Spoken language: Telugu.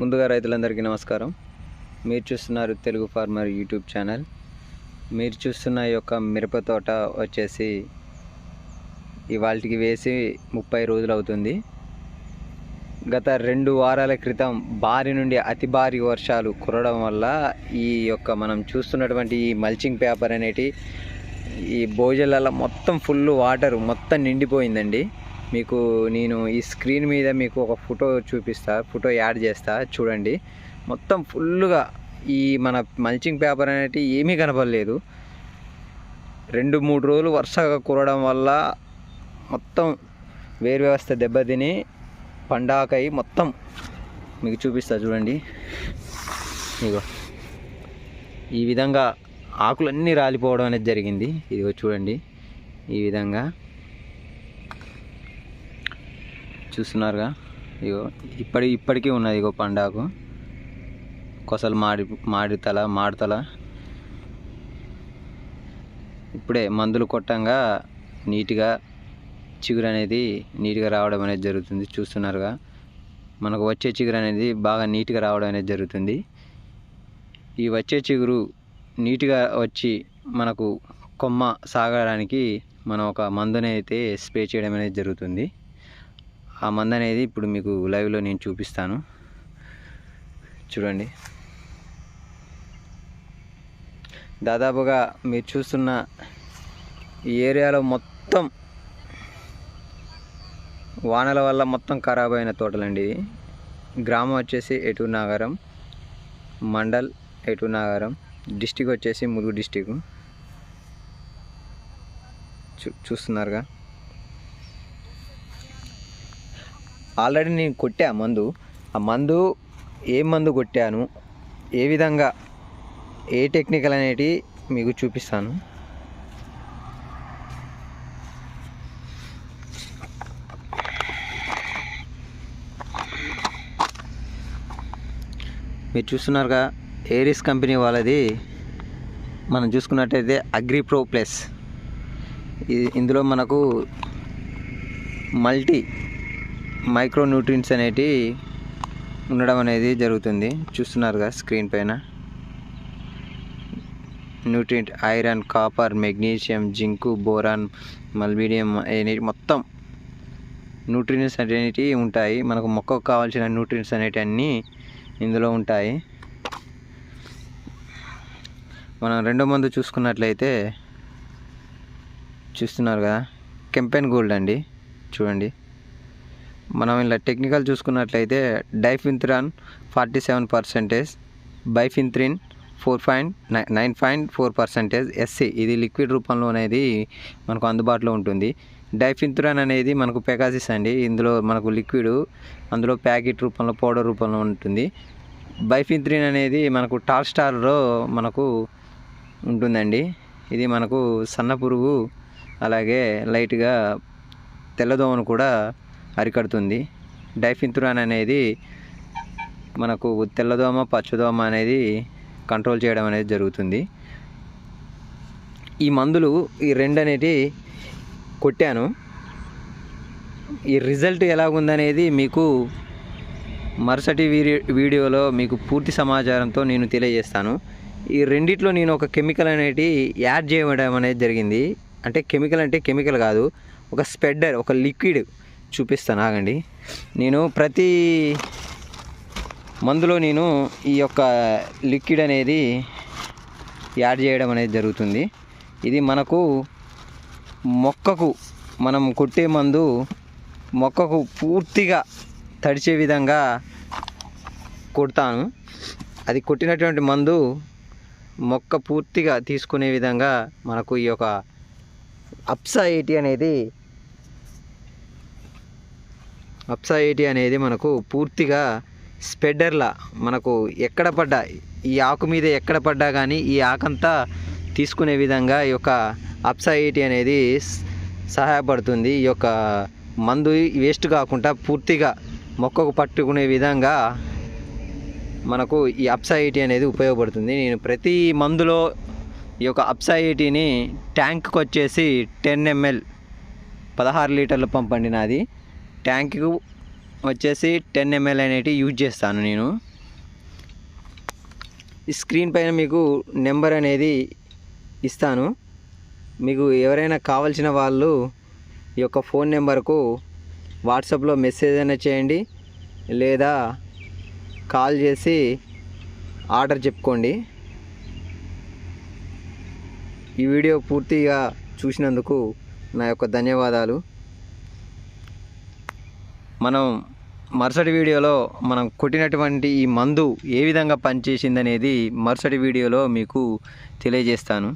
ముందుగా రైతులందరికీ నమస్కారం. మీరు చూస్తున్నారు తెలుగు ఫార్మర్ యూట్యూబ్ ఛానల్. మీరు చూస్తున్న ఈ యొక్క మిరప తోట వచ్చేసి ఇవాళకి వేసి ముప్పై రోజులు అవుతుంది. గత రెండు వారాల క్రితం భారీ నుండి అతి భారీ వర్షాలు కురవడం వల్ల ఈ యొక్క మనం చూస్తున్నటువంటి ఈ మల్చింగ్ పేపర్ అనేటి ఈ భోజనాల మొత్తం ఫుల్ వాటర్ మొత్తం నిండిపోయిందండి. మీకు నేను ఈ స్క్రీన్ మీద మీకు ఒక ఫోటో చూపిస్తా ఫోటో యాడ్ చేస్తా చూడండి. మొత్తం ఫుల్గా ఈ మన మల్చింగ్ పేపర్ అనేది ఏమీ కనపడలేదు. రెండు మూడు రోజులు వరుసగా కురవడం వల్ల మొత్తం వేరు వ్యవస్థ దెబ్బతిని పండాకై మొత్తం మీకు చూపిస్తా చూడండి. ఇగో. ఈ విధంగా ఆకులన్నీ రాలిపోవడం అనేది జరిగింది. ఇదిగో చూడండి. ఈ విధంగా చూస్తున్నారుగా. ఇగో ఇప్పటి ఇప్పటికీ ఉన్నది ఇగో పండాకు. కొసలు మాడి మాడితల మాడతల. ఇప్పుడే మందులు కొట్టంగా నీట్గా చిగురు అనేది నీట్గా రావడం అనేది జరుగుతుంది. చూస్తున్నారుగా. మనకు వచ్చే చిగురు అనేది బాగా నీట్గా రావడం అనేది జరుగుతుంది. ఈ వచ్చే చిగురు నీట్గా వచ్చి మనకు కొమ్మ సాగడానికి మనం ఒక మందుని అయితే స్ప్రే చేయడం అనేది జరుగుతుంది. ఆ మందు అనేది ఇప్పుడు మీకు లైవ్లో నేను చూపిస్తాను. చూడండి. దాదాపుగా మీరు చూస్తున్న ఈ ఏరియాలో మొత్తం వానల వల్ల మొత్తం ఖరాబ్ అయిన తోటలండి ఇది. గ్రామం వచ్చేసి ఎటు నాగారం మండల్ ఎటు నాగారం డిస్టిక్ వచ్చేసి ములుగు డిస్టిక్. చూ చూస్తున్నారుగా? ఆల్రెడీ నేను కొట్టా మందు. ఆ మందు ఏ మందు కొట్టాను ఏ విధంగా ఏ టెక్నికల్ అనేటి మీకు చూపిస్తాను. మీరు చూస్తున్నారుగా ఏరిస్ కంపెనీ వాళ్ళది. మనం చూసుకున్నట్టయితే అగ్రి ప్రో ప్లస్ ఇది ఇందులో మనకు మల్టీ మైక్రో న్యూట్రియంట్స్ అనేటి ఉండడం అనేది జరుగుతుంది. చూస్తున్నారుగా స్క్రీన్ పైన. Nutrient iron copper magnesium zinc boron molybdenum అనేవి మొత్తం న్యూట్రియంట్స్ అనేటివి ఉంటాయి. మనకు మొక్కకు కావాల్సిన న్యూట్రియంట్స్ అనేటివి అన్నీ ఇందులో ఉంటాయి. మనం రెండో మందు చూసుకున్నట్లయితే చూస్తున్నారు కదా. కెంపెన్ గోల్డ్ అండి. చూడండి. మనం ఇలా టెక్నికల్ చూసుకున్నట్లయితే diafenthiuron forty seven percentage bifenthrin four point nine point four percentage SC ఇది లిక్విడ్ రూపంలో అనేది మనకు అందుబాటులో ఉంటుంది. డైఫిన్త్రాన్ అనేది మనకు పెకాసిస్ అండి. ఇందులో మనకు లిక్విడ్ అందులో ప్యాకెట్ రూపంలో పౌడర్ రూపంలో ఉంటుంది. బైఫింత్రిన్ అనేది మనకు టార్ స్టార్లో మనకు ఉంటుందండి. ఇది మనకు సన్న పురుగు అలాగే లైట్గా తెల్లదోమను కూడా అరికడుతుంది. డైఫింతురాన్ అనేది మనకు తెల్లదోమ పచ్చదోమ అనేది కంట్రోల్ చేయడం అనేది జరుగుతుంది. ఈ మందులు ఈ రెండు అనేది కొట్టాను. ఈ రిజల్ట్ ఎలాగుందనేది మీకు మరుసటి వీడియో వీడియోలో మీకు పూర్తి సమాచారంతో నేను తెలియజేస్తాను. ఈ రెండిట్లో నేను ఒక కెమికల్ అనేది యాడ్ చేయడం అనేది జరిగింది. అంటే కెమికల్ అంటే కెమికల్ కాదు. ఒక స్పెడ్డర్ ఒక లిక్విడ్ చూపిస్తాను ఆగండి. నేను ప్రతి మందులో నేను ఈ యొక్క లిక్విడ్ అనేది యాడ్ చేయడం అనేది జరుగుతుంది. ఇది మనకు మొక్కకు మనం కొట్టే మందు మొక్కకు పూర్తిగా తడిచే విధంగా కొడతాను. అది కొట్టినటువంటి మందు మొక్క పూర్తిగా తీసుకునే విధంగా మనకు ఈ యొక్క అప్సా ఏటి అనేది అప్సాయిటీ అనేది మనకు పూర్తిగా స్పెడ్డర్లా మనకు ఎక్కడ పడ్డా ఈ ఆకు మీద ఎక్కడ పడ్డా కానీ ఈ ఆకంతా తీసుకునే విధంగా ఈ యొక్క అప్సాయిటీ అనేది సహాయపడుతుంది. ఈ యొక్క మందు వేస్ట్ కాకుండా పూర్తిగా మొక్కకు పట్టుకునే విధంగా మనకు ఈ అప్సాయిటీ అనేది ఉపయోగపడుతుంది. నేను ప్రతి మందులో ఈ యొక్క అప్సాయిటీని ట్యాంక్కి వచ్చేసి టెన్ ఎంఎల్ పదహారు లీటర్ల పంపండి నాది. ట్యాంక్కు వచ్చేసి టెన్ ఎంఎల్ అనేటివి యూజ్ చేస్తాను నేను. ఈ స్క్రీన్ పైన మీకు నెంబర్ అనేది ఇస్తాను. మీకు ఎవరైనా కావాల్సిన వాళ్ళు ఈ యొక్క ఫోన్ నెంబర్కు వాట్సాప్లో మెసేజ్ అయినా చేయండి లేదా కాల్ చేసి ఆర్డర్ చెప్పుకోండి. ఈ వీడియో పూర్తిగా చూసినందుకు నా యొక్క ధన్యవాదాలు. మనం మరుసటి వీడియోలో మనం కొట్టినటువంటి ఈ మందు ఏ విధంగా పనిచేసిందనేది మరుసటి వీడియోలో మీకు తెలియజేస్తాను.